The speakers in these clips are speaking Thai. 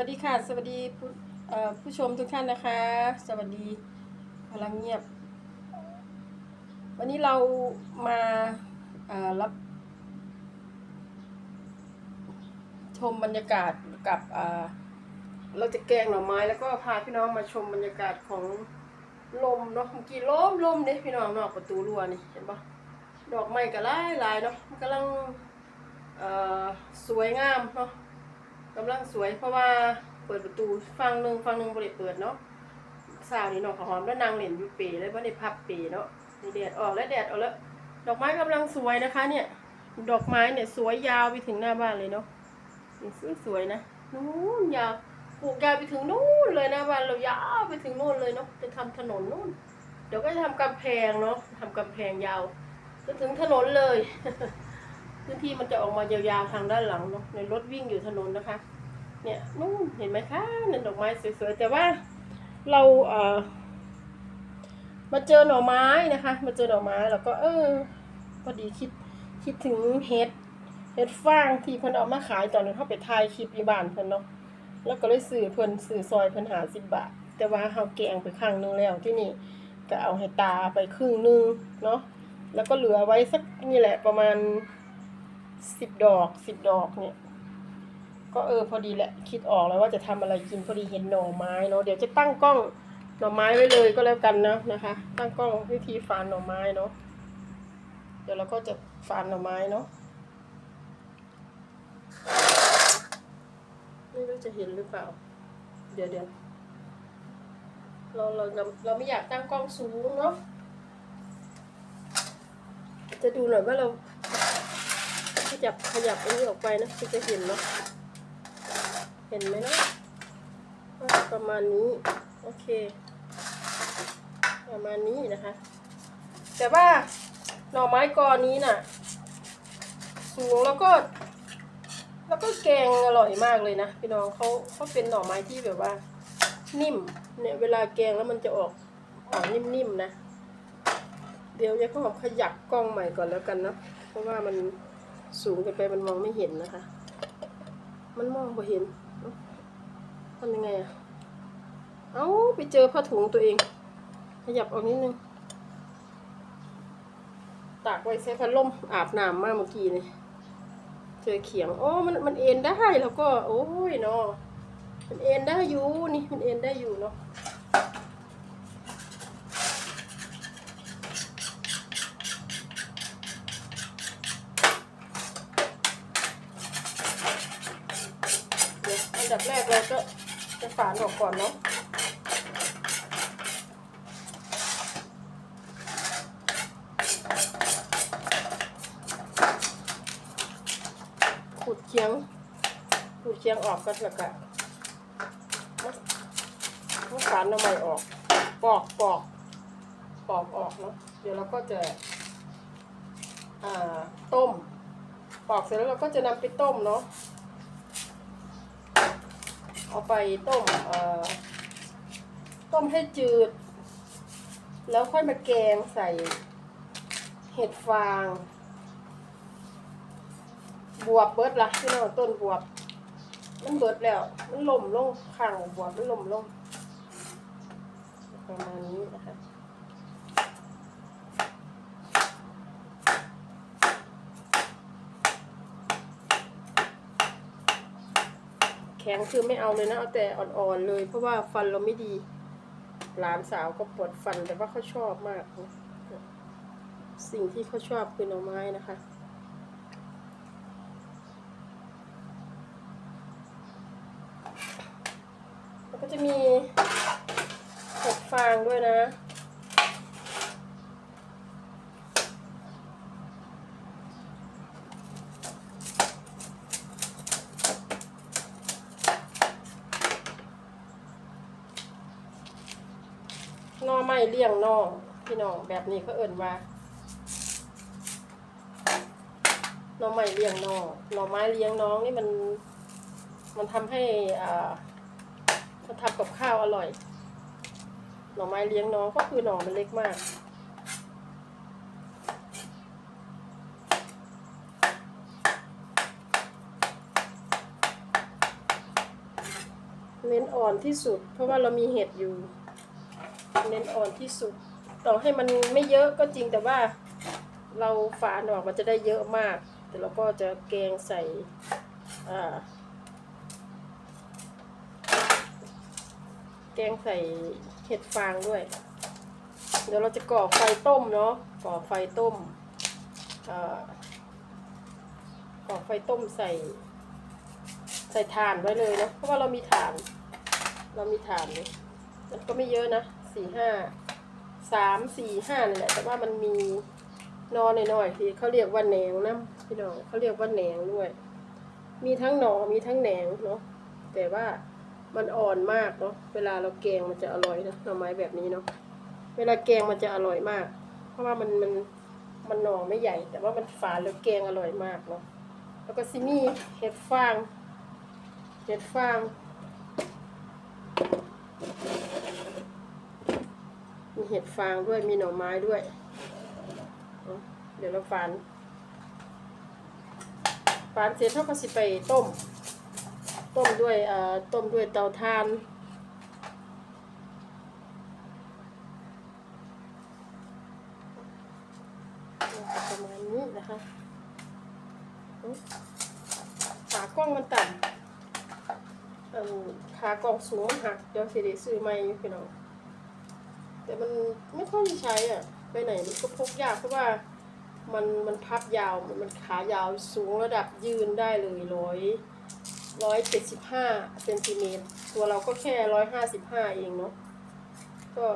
วัสดีค่ะ สวัสดีผู้ผู้ชมทุกท่านนะคะ สวัสดีพลังเงียบ วันนี้เรามารับ ชมบรรยากาศกับเราจะแกงหน่อไม้แล้วก็พาพี่น้องมาชมบรรยากาศของลมเนาะเมื่อกี้ลมลมเนี่ยพี่น้องนอกประตูรั้วนี่เห็นปะดอกไม้ก็หลายหลายเนาะมันกำลังสวยงามเนาะ กำลังสวยเพราะว่าเปิดประตูฟังหนึ่งฟังหนึ่งบริเปิดเนาะสาวนี่น้องขาหอมแล้วนางเหรียญยูเปเลยว่าในพับเปเนาะนี่แดดออกแล้วแดดออกแล้ว ดอกไม้กำลังสวยนะคะ เนี่ย ดอกไม้เนี่ยสวยยาวไปถึงหน้าบ้านเลยเนาะนี่สวยสวยๆนะนู้นยาวปลูกยาวไปถึงนู้นเลยนะบ้านเรายาวไปถึงนู้นเลยเนาะจะทำถนนนู้นเดี๋ยวก็จะทำกำแพงเนาะทำกำแพงยาวจะถึงถนนเลยพื้นที่มันจะออกมายาวๆทางด้านหลังเนาะในรถวิ่งอยู่ถนนนะคะ เนี่ยนู่นเห็นไหมคะนั่นดอกไม้สวยๆแต่ว่าเราเอ่อมาเจอหน่อไม้นะคะ มาเจอหน่อไม้แล้วก็เออพอดีคิดคิดถึงเห็ดเห็ดฟางที่เพิ่นเอามาขายตอนนั้นเขาไปถ่ายคลิปอยู่บ้านเพิ่นเนาะแล้วก็เลยซื้อเพิ่นซื้อซอยเพิ่นหาสิบบาท แต่ว่าเฮาแกงไปครั้งหนึงแล้วที่นี่ก็เอาให้ตาไปครึ่งหนึงเนาะแล้วก็เหลือไว้สักนี่แหละประมาณสิบดอกสิบดอกเนี่ย ก็เออพอดีแหละคิดออกแล้วว่าจะทำอะไรกินพอดีเห็นหน่อไม้เนาะเดี๋ยวจะตั้งกล้องหน่อไม้ไว้เลยก็แล้วกันนะนะคะ ตั้งกล้องวิธีฝานหน่อไม้เนาะเดี๋ยวเราก็จะฝานหน่อไม้เนาะไม่รู้จะเห็นหรือเปล่า เดี๋ยวเดี๋ยวเราเราเราเราไม่อยากตั้งกล้องสูงเนาะจะดูหน่อยว่าเราขยับขยับอันนี้ออกไปนะคือจะเห็นเนาะ เห็นไหมเนาะประมาณนี้โอเค ประมาณนี้นะคะ แต่ว่าหน่อไม้กอนี้น่ะ สูงแล้วก็ แล้วก็แกงอร่อยมากเลยนะพี่น้องเขาเขาเป็นหน่อไม้ที่แบบว่า นิ่มเนี่ยเวลาแกงแล้วมันจะออกออกนิ่มๆนะเดี๋ยวจะขอขยับกล้องใหม่ก่อนแล้วกันนะเพราะว่ามันสูงเกินไปมันมองไม่เห็นนะคะ มันมองไม่เห็น ทำยังไงอะเอ้าไปเจอผ้าถุงตัวเอง ขยับออกนิดนึง ตากไว้ใช้พัดลมอาบน้ำมาเมื่อกี้นี่เจอเขียง โอ้ มันมันเอ็นได้แล้วก็ โอ้ยเนาะมันเอ็นได้อยู่นี่ มันเอ็นได้อยู่เนาะ เดี๋ยวอันดับแรกเราก็จะฝานออกก่อนเนาะ ขูดเคียงขูดเคียง ออกก็แล้วก็ต้องฝานเอาใหม่ออก ปอกปอกปอกออกเนาะเดี๋ยวเราก็จะต้ม ปอกเสร็จแล้วเราก็จะนำไปต้มเนาะเอาไปต้มต้มให้จืด แล้วค่อยมาแกงใส่เห็ดฟาง บวบเบิดละพี่น้องต้นบวบ มันเบิดแล้ว มันล่มลงข้างบวบมันล่มลงประมาณนี้นะคะแข็งคือไม่เอาเลยนะ เอาแต่อ่อนๆเลย เพราะว่าฟันเราไม่ดี หลานสาวก็ปวดฟันแต่ว่าเขาชอบมาก สิ่งที่เขาชอบคือหน่อไม้นะคะ แล้ว ก็จะมีห็ดฟางด้วยนะ นอไม้เลี้ยงนองพี่น้องแบบนี้เขาเอิ่นว่าน่อไม้เลี้ยงน่องหน่อไม้เลี้ยงน้องนี่มัน มันทำให้อ่า มันทำกับข้าวอร่อย หน่อไม้เลี้ยงน้องก็คือหน่อมันเล็กมาก เน้นอ่อนที่สุด เพราะว่าเรามีเห็ดอยู่ เน้นอ่อนที่สุด ต่อให้มันไม่เยอะก็จริงแต่ว่า เราฝานออกมันจะได้เยอะมาก แต่เราก็จะแกงใส่ อ่า แกงใส่เห็ดฟางด้วย เดี๋ยวเราจะก่อไฟต้มเนาะก่อไฟต้มก่อไฟต้มใส่ ใส่ถ่านไว้เลยเนาะเพราะว่าเรามีถ่าน เรามีถ่านนี่มันก็ไม่เยอะนะสี่ห้าสามสี่ห้านี่แหละแต่ว่ามันมีนอนหน่อยๆที่เขาเรียกว่าแหนงนะพี่น้องเขาเรียกว่าแหนงด้วย มีทั้งหนอมีทั้งแหนงเนาะแต่ว่า มันอ่อนมากเนาะ เวลาเราแกงมันจะอร่อยนะหน่อไม้แบบนี้เนาะ เวลาแกงมันจะอร่อยมาก เพราะว่ามันมันมันหน่อไม่ใหญ่ แต่ว่ามันฝานแล้วแกงอร่อยมากเนาะ แล้วก็ซิมี่เห็ดฟาง เห็ดฟางมีเห็ดฟางด้วย มีหน่อไม้ด้วย เดี๋ยวเราฝานฝานเสร็จเราก็สิไปต้ม ต้มด้วยเอ่อต้มด้วยเตาถ่าน ประมาณนี้นะคะขากล้องมันต่ำอันขากล่องสูงหักเดี๋ยวสิได้ซื้อใหม่พี่น้องแต่มันไม่ค่อยใช้อะไปไหนมันก็พกยากเพราะว่ามันมันพับยาวมันมันขายาวสูงระดับยืนได้เลยร้อย ร้อยเจ็ดสิบห้าเซนติเมตรตัวเราก็แค่ร้อยห้าสิบห้าเองเนาะก็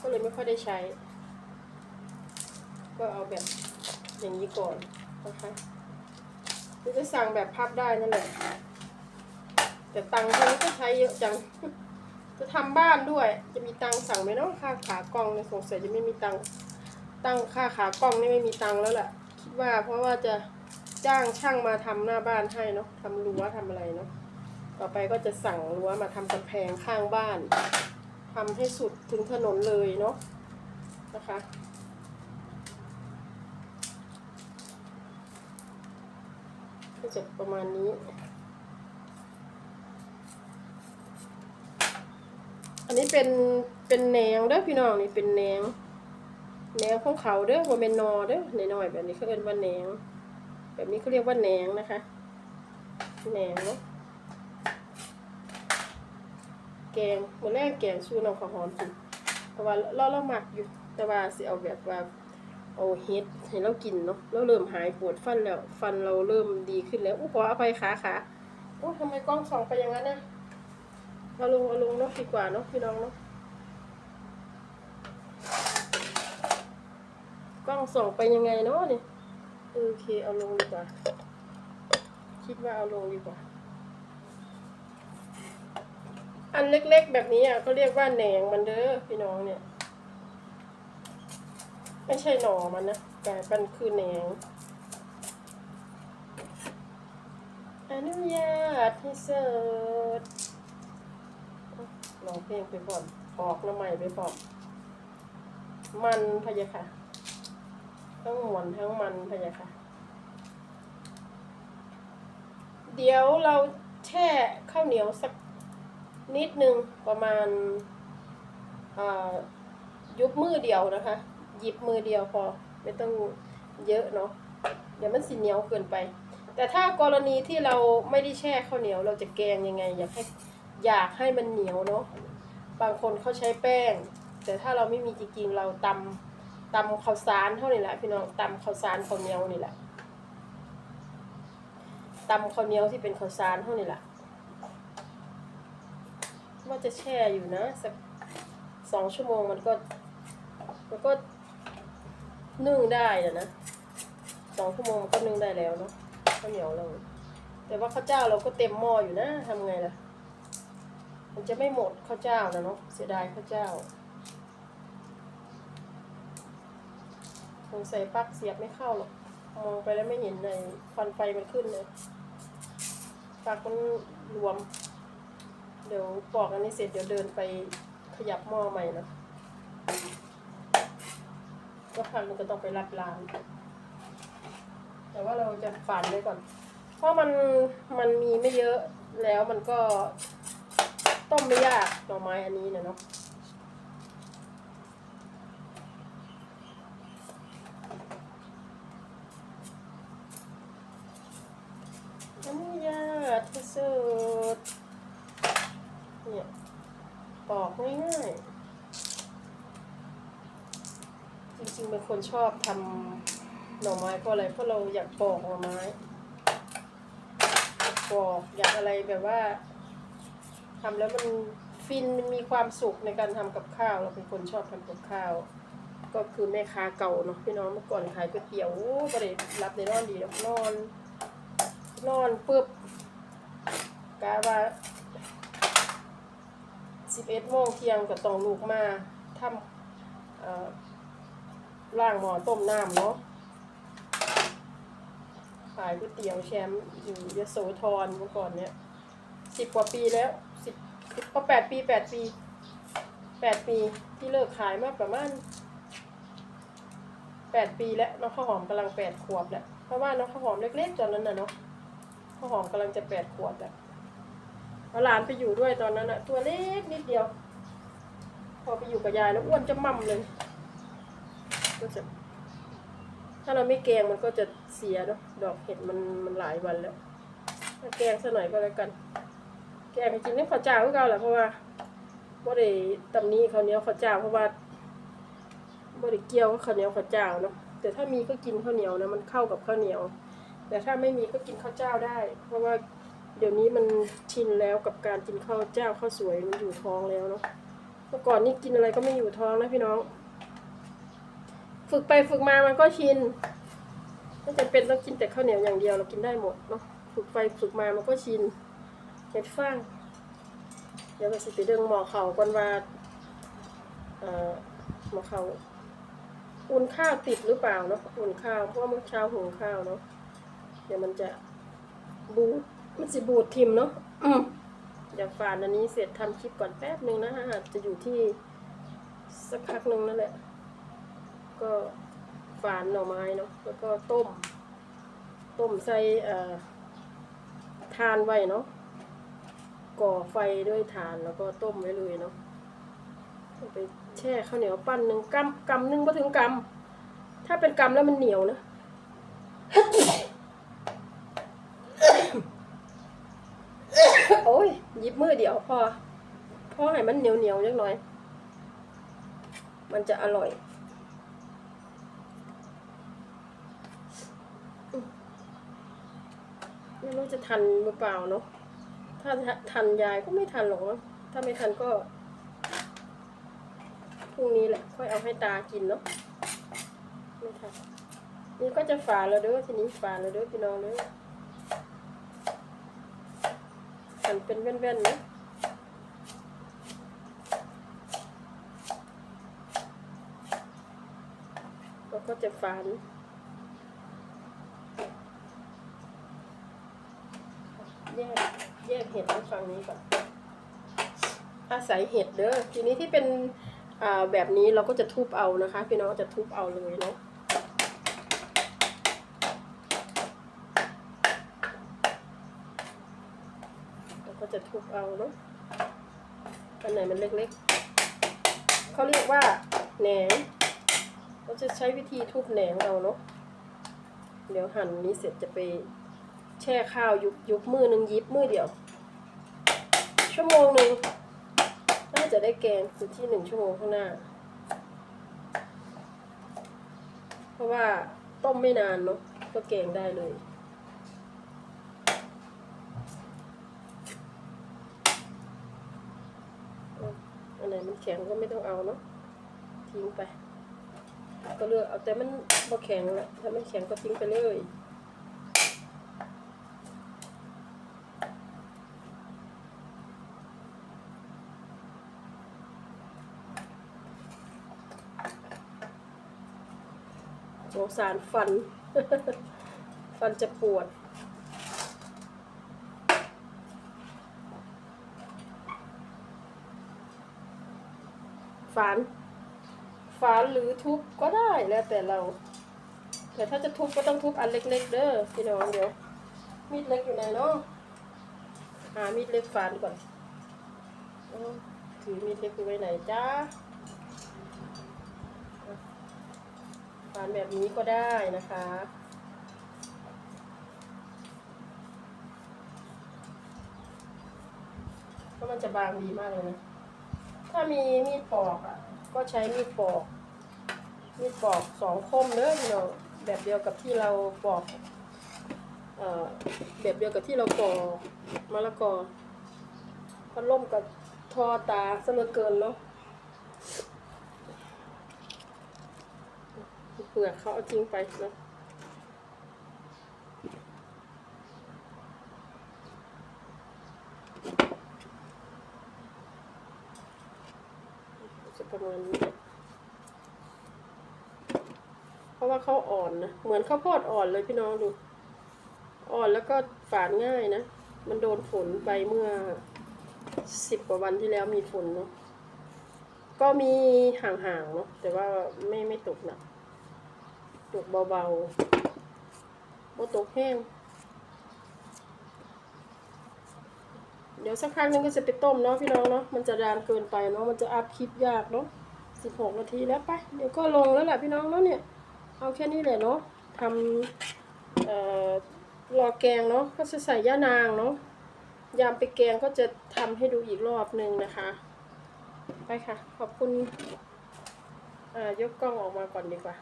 ก็เลยไม่ค่อยได้ใช้ ก็เอาแบบอย่างนี้ก่อนนะคะหรือจะสั่งแบบพับได้นั่นแหละแต่ตังค์เขาก็ใช้เยอะจัง จะทำบ้านด้วย จะมีตังค์สั่งไหมเนาะค่าขากล้องเนี่ยสงสัยจะไม่มีตังค์ตั้งค่าขากล้องนี่ไม่มีตังค์แล้วแหละคิดว่าเพราะว่าจะ จ้างช่างมาทำหน้าบ้านให้เนาะทำรั้วทำอะไรเนาะต่อไปก็จะสั่งรั้วมาทำกำแพงข้างบ้านทำให้สุดถึงถนนเลยเนาะนะคะก็จะประมาณนี้ อันนี้เป็นเป็นแหนงเด้อพี่น้องนี่เป็นแหนงแหนงของเขาเด้อว่าเป็นนอเด้อหน่อยๆแบบนี้เขาเรียกว่าแหนง แบบนี้เขาเรียกว่าแหนงนะคะแหนงเนาะแกงเมื่อแรกแกงชูน้ำข้าวหอมกินแต่ว่าเราเราหมักอยู่ แต่ว่าสิเอาแบบว่าเอาเฮ็ดให้เรากินเนาะเราเริ่มหายปวดฟันแล้ว ฟันเราเริ่มดีขึ้นแล้วอู้ขออภัยขาขาโอ้ทำไมกล้องส่องไปอย่างนั้นนะเอาลงเอาลงเนาะดีกว่าเนาะพี่น้องเนาะกล้องส่องไปยังไงเนาะนี่ โอเคเอาลงดีกว่า คิดว่าเอาลงดีกว่า อันเล็กๆแบบนี้อะเขาเรียกว่าแหนงมันเด้อพี่น้องเนี่ย ไม่ใช่หน่อมันนะแต่มันคือแหนงอนุญาตให้เสิร์ชร้องเพลงไปก่อนออกน้ำใหม่ไปก่อนมันพะยะค่ะ ทั้งหมวนทั้งมันพะยะค่ะ เดี๋ยวเราแช่ข้าวเหนียวสักนิดนึงประมาณยุบมือเดียวนะคะ หยิบมือเดียวพอไม่ต้องเยอะเนาะเดี๋ยวมันสิเหนียวเกินไป แต่ถ้ากรณีที่เราไม่ได้แช่ข้าวเหนียวเราจะแกงยังไง อยากให้อยากให้มันเหนียวเนาะบางคนเขาใช้แป้ง แต่ถ้าเราไม่มีจริงๆเราตำ ตำข้าวสารเท่านี้แหละพี่น้องตำข้าวสารข้าวเหนียวนี่แหละตำข้าวเหนียวที่เป็นข้าวสารเท่านี้แหละว่าจะแช่อยู่นะสักสองชั่วโมงมันก็มันก็นึ่งได้อะนะสองชั่วโมงมันก็นึ่งได้แล้วเนาะข้าวเหนียวเราแต่ว่าข้าวเจ้าเราก็เต็มหม้ออยู่นะทำไงล่ะ มันจะไม่หมดข้าวเจ้านะเนาะเสียดายข้าวเจ้า งสัยปลั๊กเสียบไม่เข้าหรอกมองไปแล้วไม่เห็นในควันไฟมันขึ้นเลยปลั๊กมันรวม เดี๋ยวปอกอันนี้เสร็จเดี๋ยวเดินไปขยับหม้อใหม่นะก็พังมันก็ต้องไปรับร้าน แต่ว่าเราจะฝานไว้ก่อน เพราะมันมันมีไม่เยอะแล้วมันก็ต้มไม่ยากหน่อไม้อันนี้นะเนาะอันนี้ยากที่ สุดเนี่ยปอกง่ายๆจริงๆเป็นคนชอบทำหน่อไม้เพราะอะไรเพราะเราอยากปอกหน่อไม้บอกอยากอะไรแบบว่าทำแล้วมันฟินมันมีความสุขในการทำกับข้าวเราเป็นคนชอบทำกับข้าว ก็คือแม่ค้าเก่าเนาะพี่น้องเมื่อก่อนขายก๋วยเตี๋ยวโอ้ก็ได้รับในนอนดีแล้วนอนนอนปุ๊บ กาว่าสิบเอ็ดโมงเที่ยงก็ต้องลูกมาทำเอ่อล่างหมอต้มน้ำเนาะขายก๋วยเตี๋ยวแชมป์อยู่ยโสธรเมื่อก่อนเนี่ยสิบกว่าปีแล้วสิบก็แปดปีแปดปีแปดปีที่เลิกขายมาประมาณแปดปีแล้วน้องข้าวหอมกำลังแปดขวบแล้วเพราะว่าน้องข้าวหอมเล็กๆตอนนั้นน่ะเนาะข้าวหอมกำลังจะแปดขวบแล้ว เอาหลานไปอยู่ด้วยตอนนั้นอะตัวเล็กนิดเดียว พอไปอยู่กับยายแล้วอ้วนจะมั่มเลยก็จะถ้าเราไม่แกงมันก็จะเสียเนาะดอกเห็ดมันมันหลายวันแล้วถ้าแกงสักหน่อยก็แล้วกัน แกงจริงๆนี่ข้าวเจ้าก็เก่าแหละเพราะว่าบ่ได้ตำนี้ข้าวเหนียวข้าวเจ้าเพราะว่าบ่ได้เกี่ยวข้าวเหนียวข้าวเจ้าเนาะแต่ถ้ามีก็กินข้าวเหนียวนะมันเข้ากับข้าวเหนียว แต่ถ้าไม่มีก็กินข้าวเจ้าได้ เพราะว่า เดี๋ยวนี้มันชินแล้วกับการกินข้าวเจ้าข้าวสวยมันอยู่ท้องแล้วเนาะเมื่อก่อนนี่กินอะไรก็ไม่อยู่ท้องนะพี่น้อง ฝึกไปฝึกมามันก็ชินไม่จำเป็นต้องกินแต่ข้าวเหนียวอย่างเดียวเรากินได้หมดเนาะฝึกไปฝึกมามันก็ชินเห็ดฟางเดี๋ยวก็สิไปเดึงหมอเข่าก่อนว่าหมอเข่าอุ่นข้าวติดหรือเปล่าเนาะอุ่นข้าวเพราะว่าเมื่อเช้าหุงข้าวเนาะเดี๋ยวมันจะบูด มันจะบูดทิมเนาะอืมเดี๋ยวฝานอันนี้เสร็จทำคลิปก่อนแป๊บหนึ่งนะฮะจะอยู่ที่สักพักหนึ่งนั่นแหละ ก็ฝานหน่อไม้เนาะแล้วก็ต้ม ต้มใส่เอ่อทานไว้เนาะก่อไฟด้วยทานแล้วก็ต้มไว้เลยเนาะเอาไปแช่ข้าวเหนียวปั้นหนึ่งกำกำหนึ่งก็ถึงกำถ้าเป็นกำแล้วมันเหนียวนะ โอ้ยหยิบ มือเดียวพอพอให้มันเหนียวเหนียวๆจังหน่อย มันจะอร่อย ไม่รู้จะทันหรือเปล่าเนาะถ้าทันยายก็ไม่ทันหรอกเนาะถ้าไม่ทันก็พรุ่งนี้แหละ ค่อยเอาให้ตากินเนาะไม่ทันนี่ก็จะฝาแล้วเด้อทีนี้ฝาแล้วเด้อพี่น้องเด้อ หั่นเป็นแว่นๆนะแล้วก็จะฝานแยกแยกเห็ดไว้ฝั่งนี้ก่อนอาศัยเห็ดเด้อทีนี้ที่เป็นแบบนี้เราก็จะทุบเอานะคะ พี่น้องจะทุบเอาเลยเนาะ เราก็ จะทุบเอาเนาะอันไหนมันเล็กๆเขาเรียกว่าแหนงเราจะใช้วิธีทุบแหนงเอาเนาะเดี๋ยวหั่นนี้เสร็จจะไปแช่ข้าวยุบยุบมือหนึ่งยิบมือเดียว ชั่วโมงหนึ่งน่าจะได้แกงอยู่ที่หนึ่งชั่วโมงข้างหน้า เพราะว่าต้มไม่นานเนาะก็แกงได้เลย อันไหนมัน แข็งก็ไม่ต้องเอาเนาะทิ้งไป ก็เลือกเอาแต่มันบ่แข็งแหละถ้ามันแข็งก็ทิ้งไปเลยสงสารฟัน ฟันจะปวด ฝาน ฝานหรือทุบก็ได้แล้วแต่เรา แต่ถ้าจะทุบก็ต้องทุบอันเล็กๆเด้อพี่น้องเดี๋ยว มีดเล็กอยู่ไหนเนาะหามีดเล็กฟานก่อนอถือมีดเล็กไว้ไหนจ้าฟานแบบนี้ก็ได้นะคะเพราะมันจะบางดีมากเลยนะ ถ้ามีมีดปอกอะ ก็ใช้มีดปอก มีดปอกสองคมเนอะพี่น้องแบบเดียวกับที่เราปอกเอ่อแบบเดียวกับที่เราปอกมะละกอพัดล่มกับทอตาเสมอเกินเนาะเปลือกเขาเอาทิ้งไปเนาะ มาณนี้เพราะว่าเขาอ่อนนะ เหมือนข้าวโพดอ่อนเลยพี่น้องดู อ่อนแล้วก็ฝาดง่ายนะ มันโดนฝนไปเมื่อสิบกว่าวันที่แล้วมีฝนเนาะ ก็มีห่างๆเนาะ แต่ว่าไม่ไม่ตกหนัก ตกเบาๆบ่ตกแห้ง เดี๋ยวสักพักนึงก็จะไปต้มเนาะพี่น้องเนาะมันจะดานเกินไปเนาะมันจะอัพคลิปยากเนาะสิบหกนาทีแล้วไปเดี๋ยวก็ลงแล้วแหละพี่น้องเนาะเนี่ยเอาแค่นี้แหละเนาะทำเอ่อรอแกงเนาะก็จะใส่ย่านางเนาะยามไปแกงก็จะทำให้ดูอีกรอบหนึ่งนะคะ ไปค่ะ ขอบคุณอ่ายกกล้องออกมาก่อนดีกว่า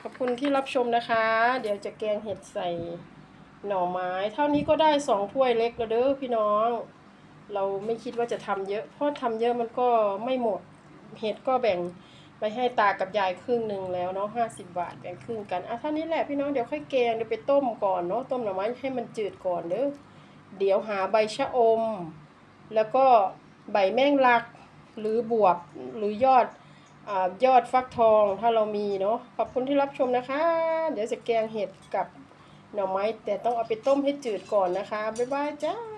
ขอบคุณที่รับชมนะคะ เดี๋ยวจะแกงเห็ดใส่ หน่อไม้ เท่านี้ก็ได้สองถ้วยเล็กแล้วเด้อพี่น้อง เราไม่คิดว่าจะทำเยอะเพราะทำเยอะมันก็ไม่หมดเห็ดก็แบ่งไปให้ตากับยายครึ่งหนึ่งแล้วเนาะห้าสิบบาทแบ่งครึ่งกันอะเท่านี้แหละพี่น้องเดี๋ยวค่อยแกงเดี๋ยวไปต้มก่อนเนาะต้มหน่อไม้ให้มันจืดก่อนเด้อเดี๋ยวหาใบชะอม แล้วก็ใบแมงลักหรือบวบหรือยอดอยอดฟักทองถ้าเรามีเนาะขอบคุณที่รับชมนะคะ เดี๋ยวจะแกงเห็ดกับ หน่อไม้แต่ต้องเอาไปต้มให้จืดก่อนนะคะ บ๊ายบายจ้า